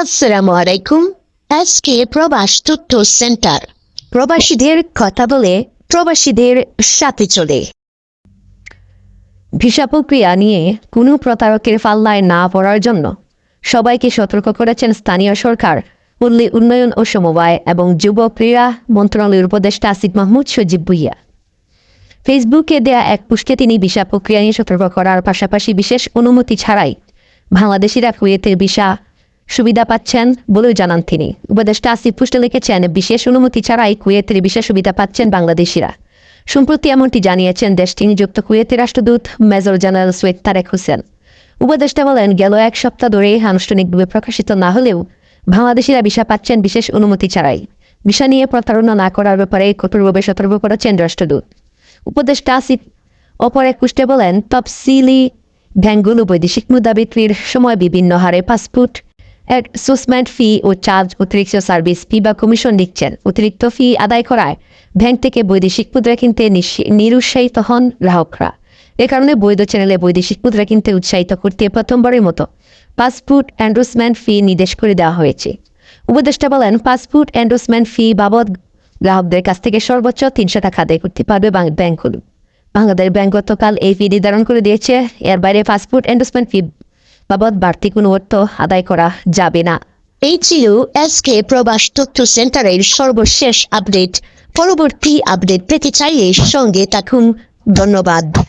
আসসালামু আলাইকুম। আজকে প্রবাস তথ্য সেন্টার। প্রবাসীদের কথা বলে প্রবাসীদের সাথে চলে। ভিসা প্রক্রিয়া নিয়ে কোনো প্রতারকের পাল্লায় না পড়ার জন্য সবাইকে সতর্ক করেছেন স্থানীয় সরকার, পল্লী উন্নয়ন ও সমবায় এবং যুব ক্রীড়া মন্ত্রণালয়ের উপদেষ্টা আসিফ মাহমুদ সজীব ভুইয়া। ফেসবুকে দেয়া এক পুষ্টে তিনি ভিসা প্রক্রিয়া নিয়ে সতর্ক করার পাশাপাশি বিশেষ অনুমতি ছাড়াই বাংলাদেশিরা কুয়েতের ভিসা সুবিধা পাচ্ছেন বলেও জানান তিনি। উপদেষ্টা আসিফ পুষ্টে লিখেছেন, বিশেষ অনুমতি ছাড়াই কুয়েতের বিশেষ সুবিধা পাচ্ছেন বাংলাদেশিরা। সম্প্রতি এমনটি জানিয়েছেন দেশটি নিযুক্ত কুয়েতের রাষ্ট্রদূত মেজর জেনারেল সৈয়দ তারেক হোসেন। উপদেষ্টা বলেন, গেল এক সপ্তাহ ধরে আনুষ্ঠানিকভাবে প্রকাশিত না হলেও বাংলাদেশিরা ভিসা পাচ্ছেন বিশেষ অনুমতি ছাড়াই। ভিসা নিয়ে প্রতারণা না করার ব্যাপারে কঠোরভাবে সতর্ক করেছেন রাষ্ট্রদূত। উপদেষ্টা আসিফ অপর এক পুষ্টে বলেন, তফসিলি ব্যাংকগুলো বৈদেশিক মুদ্রা বিক্রির সময় বিভিন্ন হারে পাসপোর্ট অ্যাডসোসমেন্ট ফি ও চার্জ অতিরিক্ত সার্ভিস ফি বা কমিশন দিচ্ছেন অতিরিক্ত ফি আদায় করায় ব্যাংক থেকে বৈদেশিক মুদ্রা কিনতে নিরুৎসাহিত হন গ্রাহকরা। এ কারণে বৈধ চ্যানেলে বৈদেশিক মুদ্রা কিনতে উৎসাহিত করতে প্রথমবারের মতো পাসপোর্ট এন্ডোসমেন্ট ফি নির্দেশ করে দেওয়া হয়েছে। উপদেষ্টা বলেন, পাসপোর্ট এন্ডোসমেন্ট ফি বাবদ গ্রাহকদের কাছ থেকে সর্বোচ্চ তিনশো টাকা আদায় করতে পারবে ব্যাংকগুলো। বাংলাদেশ ব্যাংক গতকাল এই ফি নির্ধারণ করে দিয়েছে। এর বাইরে পাসপোর্ট এন্ডোসমেন্ট ফি বাবদ বাড়তি কোনো অর্থ আদায় করা যাবে না। এই ছিল এসকে প্রবাস তথ্য সেন্টারের সর্বশেষ আপডেট। পরবর্তী আপডেট পেতে চাইলে সঙ্গে থাকুন। ধন্যবাদ।